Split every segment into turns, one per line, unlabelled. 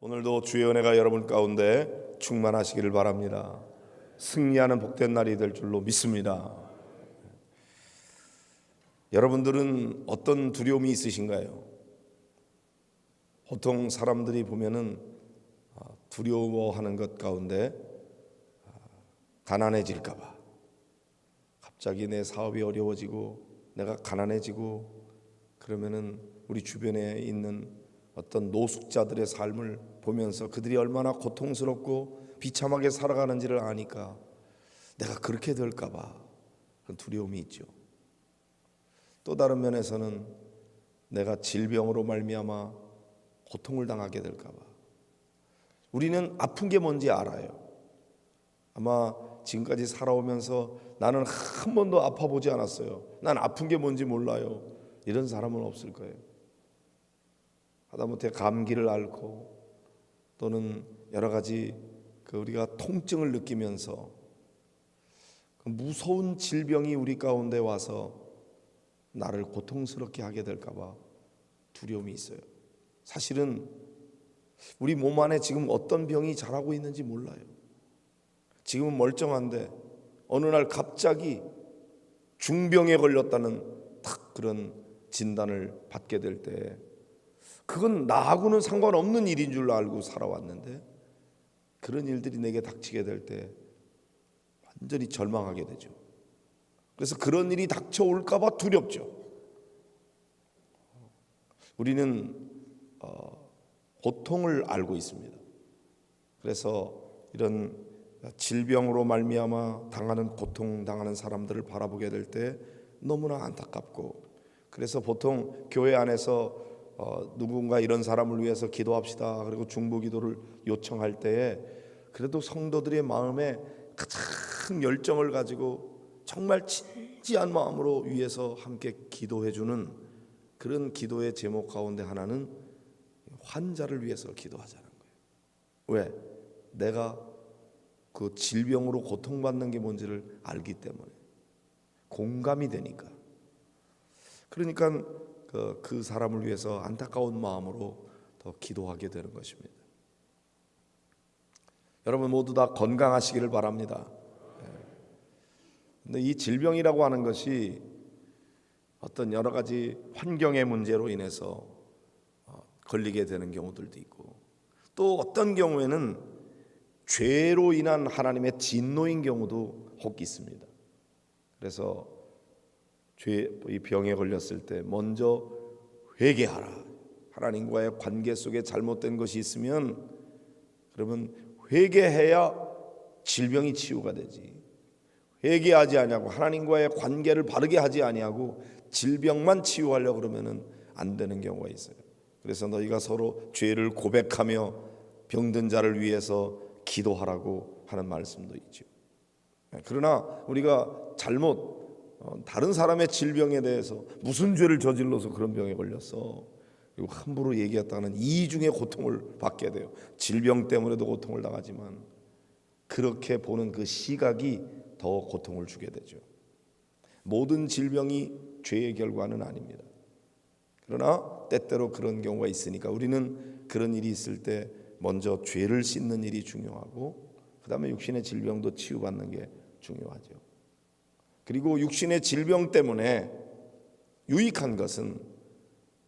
오늘도 주의 은혜가 여러분 가운데 충만하시기를 바랍니다. 승리하는 복된 날이 될 줄로 믿습니다. 여러분들은 어떤 두려움이 있으신가요? 보통 사람들이 보면은 아, 두려워하는 것 가운데 아, 가난해질까봐 갑자기 내 사업이 어려워지고 내가 가난해지고 그러면은 우리 주변에 있는 어떤 노숙자들의 삶을 보면서 그들이 얼마나 고통스럽고 비참하게 살아가는지를 아니까 내가 그렇게 될까봐 그런 두려움이 있죠. 또 다른 면에서는 내가 질병으로 말미암아 고통을 당하게 될까봐 우리는 아픈 게 뭔지 알아요. 아마 지금까지 살아오면서 나는 한 번도 아파 보지 않았어요. 난 아픈 게 뭔지 몰라요. 이런 사람은 없을 거예요. 하다못해 감기를 앓고 또는 여러 가지 그 우리가 통증을 느끼면서 그 무서운 질병이 우리 가운데 와서 나를 고통스럽게 하게 될까봐 두려움이 있어요. 사실은 우리 몸 안에 지금 어떤 병이 자라고 있는지 몰라요. 지금은 멀쩡한데 어느 날 갑자기 중병에 걸렸다는 탁 그런 진단을 받게 될 때 그건 나하고는 상관없는 일인 줄 알고 살아왔는데 그런 일들이 내게 닥치게 될 때 완전히 절망하게 되죠. 그래서 그런 일이 닥쳐올까봐 두렵죠. 우리는 어, 고통을 알고 있습니다. 그래서 이런 질병으로 말미암아 당하는 고통 당하는 사람들을 바라보게 될 때 너무나 안타깝고 그래서 보통 교회 안에서 어, 누군가 이런 사람을 위해서 기도합시다 그리고 중보 기도를 요청할 때에 그래도 성도들의 마음에 가장 열정을 가지고 정말 진지한 마음으로 위해서 함께 기도해 주는 그런 기도의 제목 가운데 하나는 환자를 위해서 기도하자는 거예요. 왜? 내가 그 질병으로 고통받는 게 뭔지를 알기 때문에 공감이 되니까. 그러니까 그, 그 사람을 위해서 안타까운 마음으로 더 기도하게 되는 것입니다. 여러분 모두 다 건강하시기를 바랍니다. 예. 근데 이 질병이라고 하는 것이 어떤 여러 가지 환경의 문제로 인해서 어, 걸리게 되는 경우들도 있고 또 어떤 경우에는 죄로 인한 하나님의 진노인 경우도 혹 있습니다. 그래서 죄 이 병에 걸렸을 때 먼저 회개하라. 하나님과의 관계 속에 잘못된 것이 있으면 그러면 회개해야 질병이 치유가 되지. 회개하지 아니하고 하나님과의 관계를 바르게 하지 아니하고 질병만 치유하려 그러면은 안 되는 경우가 있어요. 그래서 너희가 서로 죄를 고백하며 병든 자를 위해서 기도하라고 하는 말씀도 있죠. 그러나 우리가 잘못 어, 다른 사람의 질병에 대해서 무슨 죄를 저질러서 그런 병에 걸렸어. 그리고 함부로 얘기했다는 이중의 고통을 받게 돼요. 질병 때문에도 고통을 당하지만 그렇게 보는 그 시각이 더 고통을 주게 되죠. 모든 질병이 죄의 결과는 아닙니다. 그러나 때때로 그런 경우가 있으니까 우리는 그런 일이 있을 때 먼저 죄를 씻는 일이 중요하고 그다음에 육신의 질병도 치유받는 게 중요하죠. 그리고 육신의 질병 때문에 유익한 것은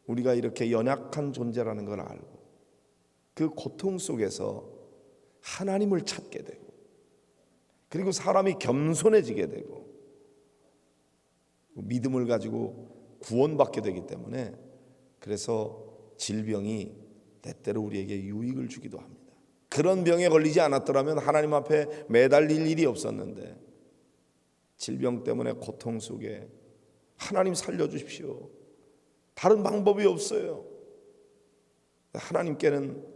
우리가 이렇게 연약한 존재라는 걸 알고 그 고통 속에서 하나님을 찾게 되고 그리고 사람이 겸손해지게 되고 믿음을 가지고 구원받게 되기 때문에 그래서 질병이 때때로 우리에게 유익을 주기도 합니다. 그런 병에 걸리지 않았더라면 하나님 앞에 매달릴 일이 없었는데 질병 때문에 고통 속에 하나님 살려주십시오. 다른 방법이 없어요. 하나님께는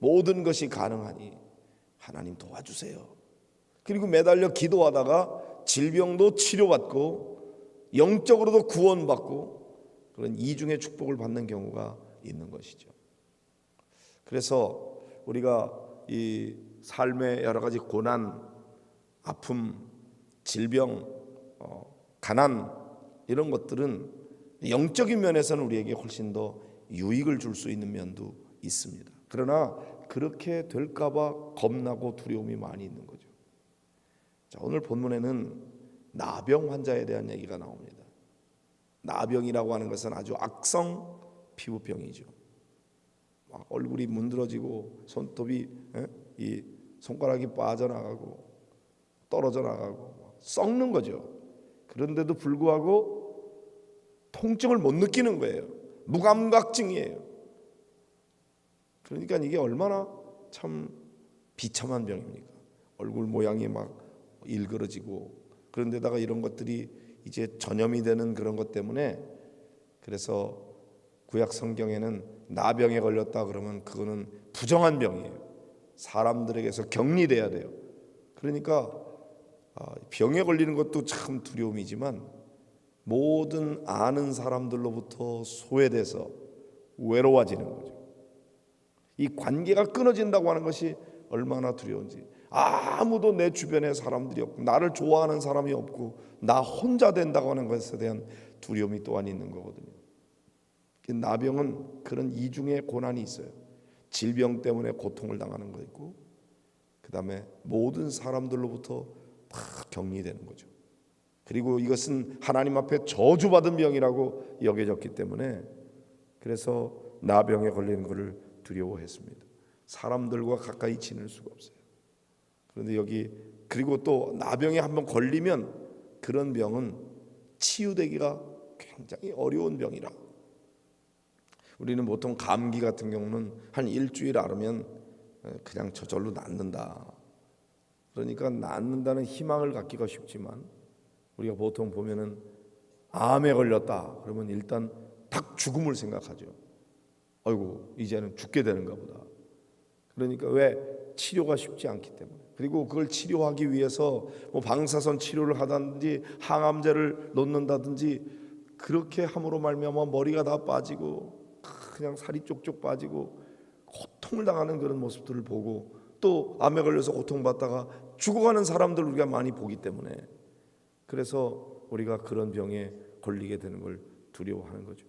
모든 것이 가능하니 하나님 도와주세요. 그리고 매달려 기도하다가 질병도 치료받고 영적으로도 구원받고 그런 이중의 축복을 받는 경우가 있는 것이죠. 그래서 우리가 이 삶의 여러 가지 고난, 아픔, 질병, 어, 가난 이런 것들은 영적인 면에서는 우리에게 훨씬 더 유익을 줄 수 있는 면도 있습니다. 그러나 그렇게 될까봐 겁나고 두려움이 많이 있는 거죠. 자, 오늘 본문에는 나병 환자에 대한 얘기가 나옵니다. 나병이라고 하는 것은 아주 악성 피부병이죠. 막 얼굴이 문드러지고 손톱이 에? 이 손가락이 빠져나가고 떨어져 나가고 썩는 거죠. 그런데도 불구하고 통증을 못 느끼는 거예요. 무감각증이에요. 그러니까 이게 얼마나 참 비참한 병입니까? 얼굴 모양이 막 일그러지고 그런데다가 이런 것들이 이제 전염이 되는 그런 것 때문에 그래서 구약 성경에는 나병에 걸렸다 그러면 그거는 부정한 병이에요. 사람들에게서 격리돼야 돼요. 그러니까 아, 병에 걸리는 것도 참 두려움이지만 모든 아는 사람들로부터 소외돼서 외로워지는 거죠. 이 관계가 끊어진다고 하는 것이 얼마나 두려운지 아무도 내 주변에 사람들이 없고 나를 좋아하는 사람이 없고 나 혼자 된다고 하는 것에 대한 두려움이 또한 있는 거거든요. 나병은 그런 이중의 고난이 있어요. 질병 때문에 고통을 당하는 거 있고 그다음에 모든 사람들로부터 다 격리되는 거죠. 그리고 이것은 하나님 앞에 저주받은 병이라고 여겨졌기 때문에 그래서 나병에 걸리는 것을 두려워했습니다. 사람들과 가까이 지낼 수가 없어요. 그런데 여기 그리고 또 나병에 한번 걸리면 그런 병은 치유되기가 굉장히 어려운 병이라. 우리는 보통 감기 같은 경우는 한 일주일 앓으면 그냥 저절로 낫는다. 그러니까 낫는다는 희망을 갖기가 쉽지만 우리가 보통 보면은 암에 걸렸다. 그러면 일단 딱 죽음을 생각하죠. 아이고 이제는 죽게 되는가 보다. 그러니까 왜 치료가 쉽지 않기 때문에. 그리고 그걸 치료하기 위해서 뭐 방사선 치료를 하든지 항암제를 놓는다든지 그렇게 함으로 말미암아 머리가 다 빠지고 그냥 살이 쪽쪽 빠지고 고통을 당하는 그런 모습들을 보고 또 암에 걸려서 고통받다가 죽어가는 사람들 우리가 많이 보기 때문에 그래서 우리가 그런 병에 걸리게 되는 걸 두려워하는 거죠.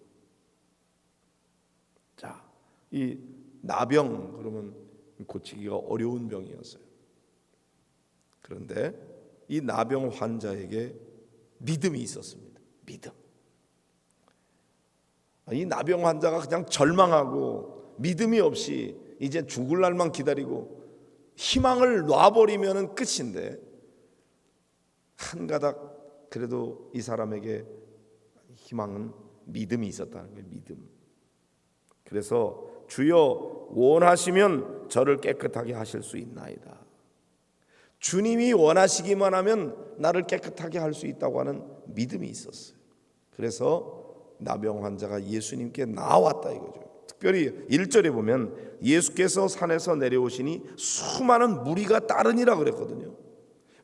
자, 이 나병 그러면 고치기가 어려운 병이었어요. 그런데 이 나병 환자에게 믿음이 있었습니다. 믿음. 이 나병 환자가 그냥 절망하고 믿음이 없이 이제 죽을 날만 기다리고 희망을 놔버리면 끝인데 한 가닥 그래도 이 사람에게 희망은 믿음이 있었다는 거예요. 믿음. 그래서 주여 원하시면 저를 깨끗하게 하실 수 있나이다. 주님이 원하시기만 하면 나를 깨끗하게 할 수 있다고 하는 믿음이 있었어요. 그래서 나병 환자가 예수님께 나왔다 이거죠. 특별히 1절에 보면 예수께서 산에서 내려오시니 수많은 무리가 따르니라 그랬거든요.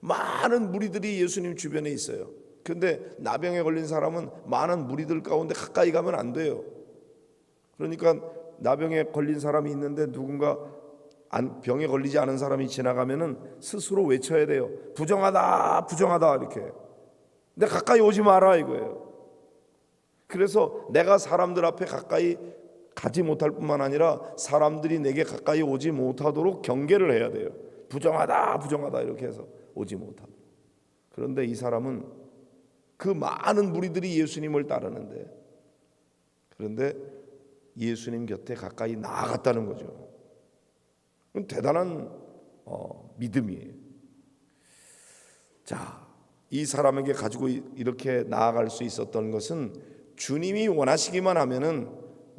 많은 무리들이 예수님 주변에 있어요. 근데 나병에 걸린 사람은 많은 무리들 가운데 가까이 가면 안 돼요. 그러니까 나병에 걸린 사람이 있는데 누군가 병에 걸리지 않은 사람이 지나가면은 스스로 외쳐야 돼요. 부정하다, 부정하다 이렇게. 근데 가까이 오지 마라 이거예요. 그래서 내가 사람들 앞에 가까이 가지 못할 뿐만 아니라 사람들이 내게 가까이 오지 못하도록 경계를 해야 돼요. 부정하다, 부정하다 이렇게 해서 오지 못하도록. 그런데 이 사람은 그 많은 무리들이 예수님을 따르는데 그런데 예수님 곁에 가까이 나아갔다는 거죠. 대단한 어, 믿음이에요. 자, 이 사람에게 가지고 이렇게 나아갈 수 있었던 것은 주님이 원하시기만 하면은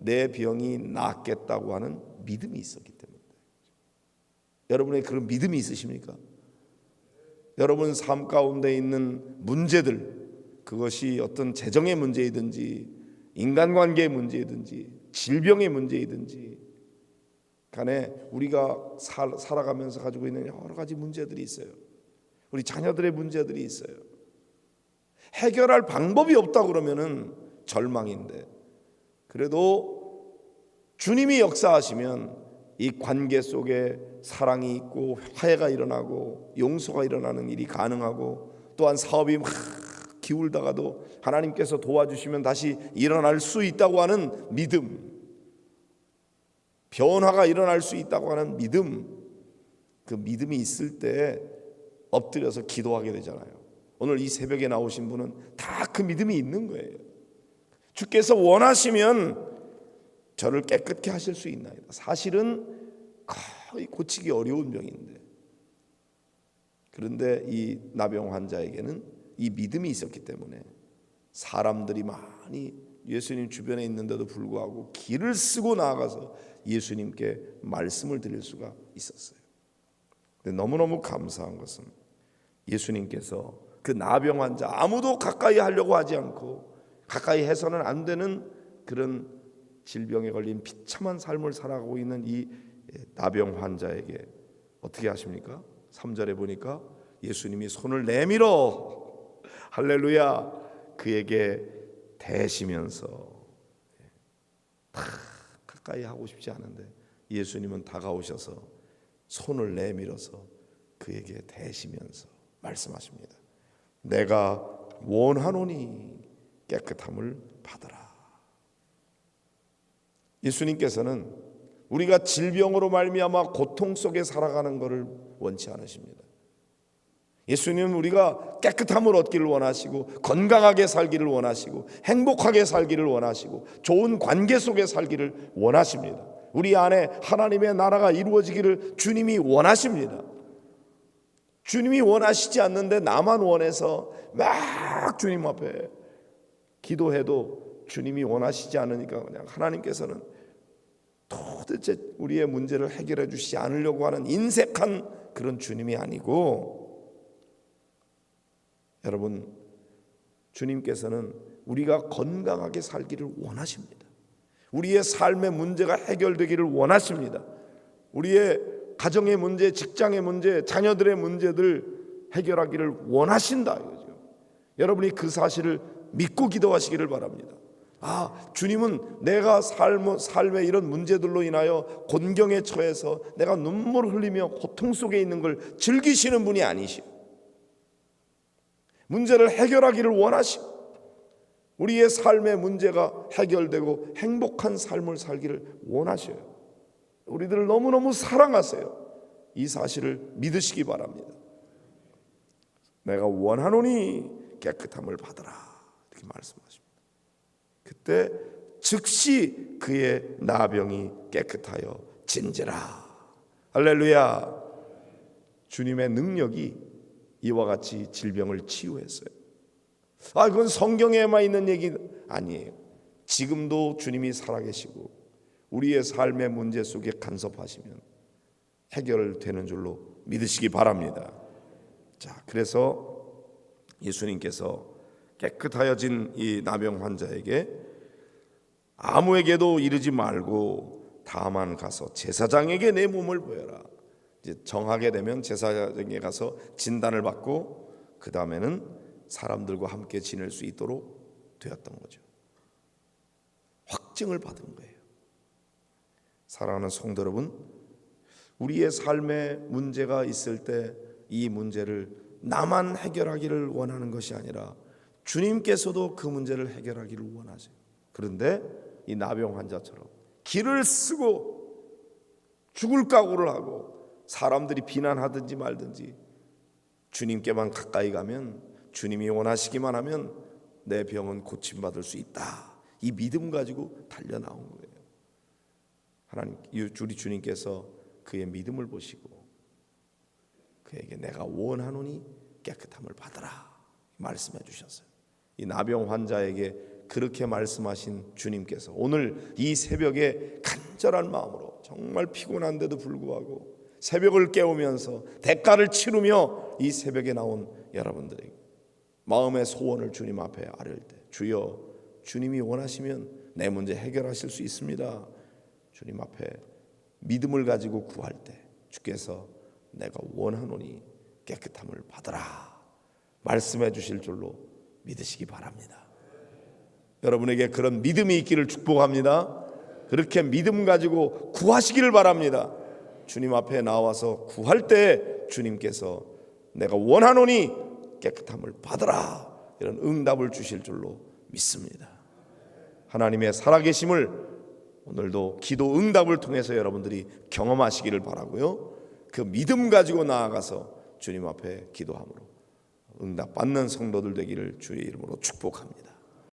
내 병이 낫겠다고 하는 믿음이 있었기 때문에. 여러분의 그런 믿음이 있으십니까? 여러분 삶 가운데 있는 문제들 그것이 어떤 재정의 문제이든지 인간관계의 문제이든지 질병의 문제이든지 간에 우리가 살, 살아가면서 가지고 있는 여러 가지 문제들이 있어요. 우리 자녀들의 문제들이 있어요. 해결할 방법이 없다 그러면은 절망인데 그래도 주님이 역사하시면 이 관계 속에 사랑이 있고 화해가 일어나고 용서가 일어나는 일이 가능하고 또한 사업이 막 기울다가도 하나님께서 도와주시면 다시 일어날 수 있다고 하는 믿음 변화가 일어날 수 있다고 하는 믿음, 그 믿음이 있을 때 엎드려서 기도하게 되잖아요. 오늘 이 새벽에 나오신 분은 다 그 믿음이 있는 거예요. 주께서 원하시면 저를 깨끗게 하실 수 있나이다. 사실은 거의 고치기 어려운 병인데 그런데 이 나병 환자에게는 이 믿음이 있었기 때문에 사람들이 많이 예수님 주변에 있는데도 불구하고 길을 쓰고 나아가서 예수님께 말씀을 드릴 수가 있었어요. 근데 너무너무 감사한 것은 예수님께서 그 나병 환자 아무도 가까이 하려고 하지 않고 가까이 해서는 안 되는 그런 질병에 걸린 비참한 삶을 살아가고 있는 이 나병 환자에게 어떻게 하십니까? 3절에 보니까 예수님이 손을 내밀어 할렐루야 그에게 대시면서 다 가까이 하고 싶지 않은데 예수님은 다가오셔서 손을 내밀어서 그에게 대시면서 말씀하십니다. 내가 원하노니 깨끗함을 받으라. 예수님께서는 우리가 질병으로 말미암아 고통 속에 살아가는 것을 원치 않으십니다. 예수님은 우리가 깨끗함을 얻기를 원하시고 건강하게 살기를 원하시고 행복하게 살기를 원하시고 좋은 관계 속에 살기를 원하십니다. 우리 안에 하나님의 나라가 이루어지기를 주님이 원하십니다. 주님이 원하시지 않는데 나만 원해서 막 주님 앞에 기도해도 주님이 원하시지 않으니까 그냥 하나님께서는 도대체 우리의 문제를 해결해 주시지 않으려고 하는 인색한 그런 주님이 아니고 여러분 주님께서는 우리가 건강하게 살기를 원하십니다. 우리의 삶의 문제가 해결되기를 원하십니다. 우리의 가정의 문제, 직장의 문제, 자녀들의 문제들 해결하기를 원하신다 이거죠. 여러분이 그 사실을 믿고 기도하시기를 바랍니다. 아, 주님은 내가 삶, 삶의 이런 문제들로 인하여 곤경에 처해서 내가 눈물 흘리며 고통 속에 있는 걸 즐기시는 분이 아니시오. 문제를 해결하기를 원하시고 우리의 삶의 문제가 해결되고 행복한 삶을 살기를 원하셔요. 우리들을 너무너무 사랑하세요. 이 사실을 믿으시기 바랍니다. 내가 원하노니 깨끗함을 받으라. 이렇게 말씀하십니다. 그때 즉시 그의 나병이 깨끗하여 진지라. 할렐루야. 주님의 능력이 이와 같이 질병을 치유했어요. 아, 그건 성경에만 있는 얘기 아니에요. 지금도 주님이 살아계시고 우리의 삶의 문제 속에 간섭하시면 해결되는 줄로 믿으시기 바랍니다. 자, 그래서 예수님께서 깨끗하여진 이 나병 환자에게 아무에게도 이르지 말고 다만 가서 제사장에게 내 몸을 보여라. 이제 정하게 되면 제사장에 가서 진단을 받고 그 다음에는 사람들과 함께 지낼 수 있도록 되었던 거죠. 확증을 받은 거예요. 사랑하는 성도 여러분, 우리의 삶에 문제가 있을 때 이 문제를 나만 해결하기를 원하는 것이 아니라 주님께서도 그 문제를 해결하기를 원하세요. 그런데 이 나병 환자처럼 길을 쓰고 죽을 각오를 하고 사람들이 비난하든지 말든지 주님께만 가까이 가면 주님이 원하시기만 하면 내 병은 고침받을 수 있다. 이 믿음 가지고 달려 나온 거예요. 하나님 우리 주님께서 그의 믿음을 보시고 그에게 내가 원하노니 깨끗함을 받으라 말씀해 주셨어요. 이 나병 환자에게 그렇게 말씀하신 주님께서 오늘 이 새벽에 간절한 마음으로 정말 피곤한데도 불구하고 새벽을 깨우면서 대가를 치르며 이 새벽에 나온 여러분들에게 마음의 소원을 주님 앞에 아뢰을 때 주여 주님이 원하시면 내 문제 해결하실 수 있습니다. 주님 앞에 믿음을 가지고 구할 때 주께서 내가 원하노니 깨끗함을 받으라 말씀해 주실 줄로 믿으시기 바랍니다. 여러분에게 그런 믿음이 있기를 축복합니다. 그렇게 믿음 가지고 구하시기를 바랍니다. 주님 앞에 나와서 구할 때 주님께서 내가 원하노니 깨끗함을 받으라 이런 응답을 주실 줄로 믿습니다. 하나님의 살아계심을 오늘도 기도 응답을 통해서 여러분들이 경험하시기를 바라고요. 그 믿음 가지고 나아가서 주님 앞에 기도함으로 음, 응답받는 성도들 되기를 주의 이름으로 축복합니다.